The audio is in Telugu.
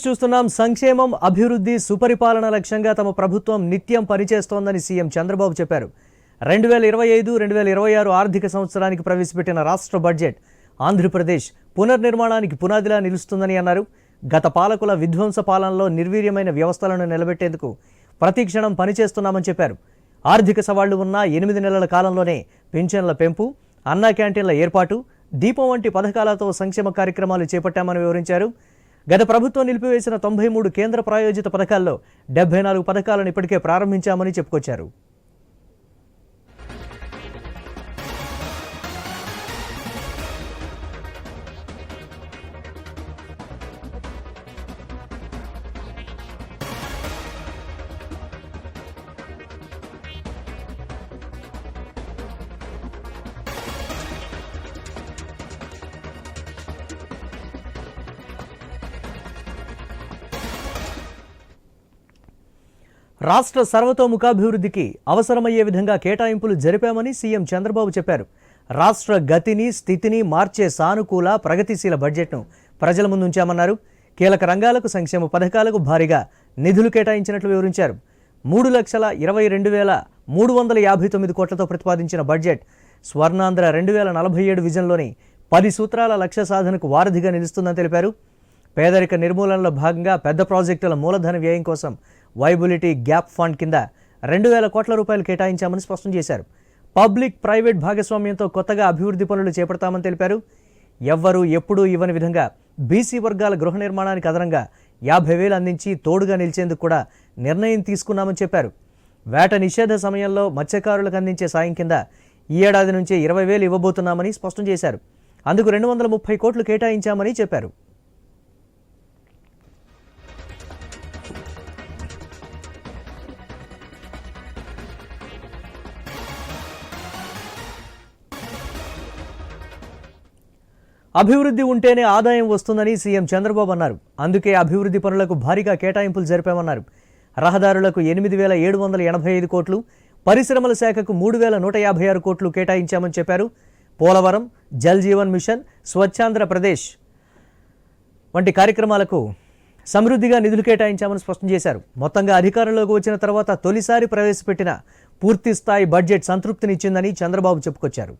చూస్తున్నాం. సంక్షేమం అభివృద్ధి సుపరిపాలన లక్ష్యంగా తమ ప్రభుత్వం నిత్యం పనిచేస్తోందని సీఎం చంద్రబాబు చెప్పారు. రెండు వేల ఇరవై ఐదు రెండు వేల ఇరవై ఆరు ఆర్థిక సంవత్సరానికి ప్రవేశపెట్టిన రాష్ట్ర బడ్జెట్ ఆంధ్రప్రదేశ్ పునర్నిర్మాణానికి పునాదిలా నిలుస్తుందని అన్నారు. గత పాలకుల విధ్వంస పాలనలో నిర్వీర్యమైన వ్యవస్థలను నిలబెట్టేందుకు ప్రతి క్షణం పనిచేస్తున్నామని చెప్పారు. ఆర్థిక సవాళ్ళు ఉన్న ఎనిమిది నెలల కాలంలోనే పింఛన్ల పెంపు అన్నా క్యాంటీన్ల ఏర్పాటు దీపం వంటి పథకాలతో సంక్షేమ కార్యక్రమాలు చేపట్టామని వివరించారు. గత ప్రభుత్వం నిలిపివేసిన తొంభై మూడు కేంద్ర ప్రాయోజిత పథకాల్లో డెబ్బై నాలుగు పథకాలను ఇప్పటికే ప్రారంభించామని చెప్పుకొచ్చారు. రాష్ట్ర సర్వతోముఖాభివృద్ధికి అవసరమయ్యే విధంగా కేటాయింపులు జరిపామని సీఎం చంద్రబాబు చెప్పారు. రాష్ట్ర గతిని స్థితిని మార్చే సానుకూల ప్రగతిశీల బడ్జెట్ను ప్రజల ముందుంచామన్నారు కీలక రంగాలకు సంక్షేమ పథకాలకు భారీగా నిధులు కేటాయించినట్లు వివరించారు. మూడు లక్షల ఇరవై రెండు వేల మూడు వందల యాభై తొమ్మిది కోట్లతో ప్రతిపాదించిన బడ్జెట్ స్వర్ణాంధ్ర రెండు వేల నలభై ఏడు విజన్లోని పది సూత్రాల లక్ష్య సాధనకు వారధిగా నిలుస్తుందని తెలిపారు. పేదరిక నిర్మూలనలో భాగంగా పెద్ద ప్రాజెక్టుల మూలధన వ్యయం కోసం వైబిలిటీ గ్యాప్ ఫండ్ కింద రెండు వేల కోట్ల రూపాయలు కేటాయించామని స్పష్టం చేశారు. పబ్లిక్ ప్రైవేట్ భాగస్వామ్యంతో కొత్తగా అభివృద్ధి పనులు చేపడతామని తెలిపారు. ఎవ్వరూ ఎప్పుడూ ఇవ్వని విధంగా బీసీ వర్గాల గృహ నిర్మాణానికి అదనంగా యాభై వేలు అందించి తోడుగా నిలిచేందుకు కూడా నిర్ణయం తీసుకున్నామని చెప్పారు. వేట నిషేధ సమయంలో మత్స్యకారులకు అందించే సాయం కింద ఈ ఏడాది నుంచే ఇరవై వేలు ఇవ్వబోతున్నామని స్పష్టం చేశారు. అందుకు రెండు వందల ముప్పై కోట్లు కేటాయించామని చెప్పారు. అభివృద్ధి ఉంటేనే ఆదాయం వస్తుందని సీఎం చంద్రబాబు అన్నారు. అందుకే అభివృద్ధి పనులకు భారీగా కేటాయింపులు జరిపామన్నారు. రహదారులకు ఎనిమిది వేల ఏడు వందల ఎనభై ఐదు కోట్లు పరిశ్రమల శాఖకు మూడు వేల నూట యాభై ఆరు కోట్లు కేటాయించామని చెప్పారు. పోలవరం జల్ జీవన్ మిషన్ స్వచ్ఛాంధ్రప్రదేశ్ వంటి కార్యక్రమాలకు సమృద్ధిగా నిధులు కేటాయించామని స్పష్టం చేశారు. మొత్తంగా అధికారంలోకి వచ్చిన తర్వాత తొలిసారి ప్రవేశపెట్టిన పూర్తి స్థాయి బడ్జెట్ సంతృప్తినిచ్చిందని చంద్రబాబు చెప్పుకొచ్చారు.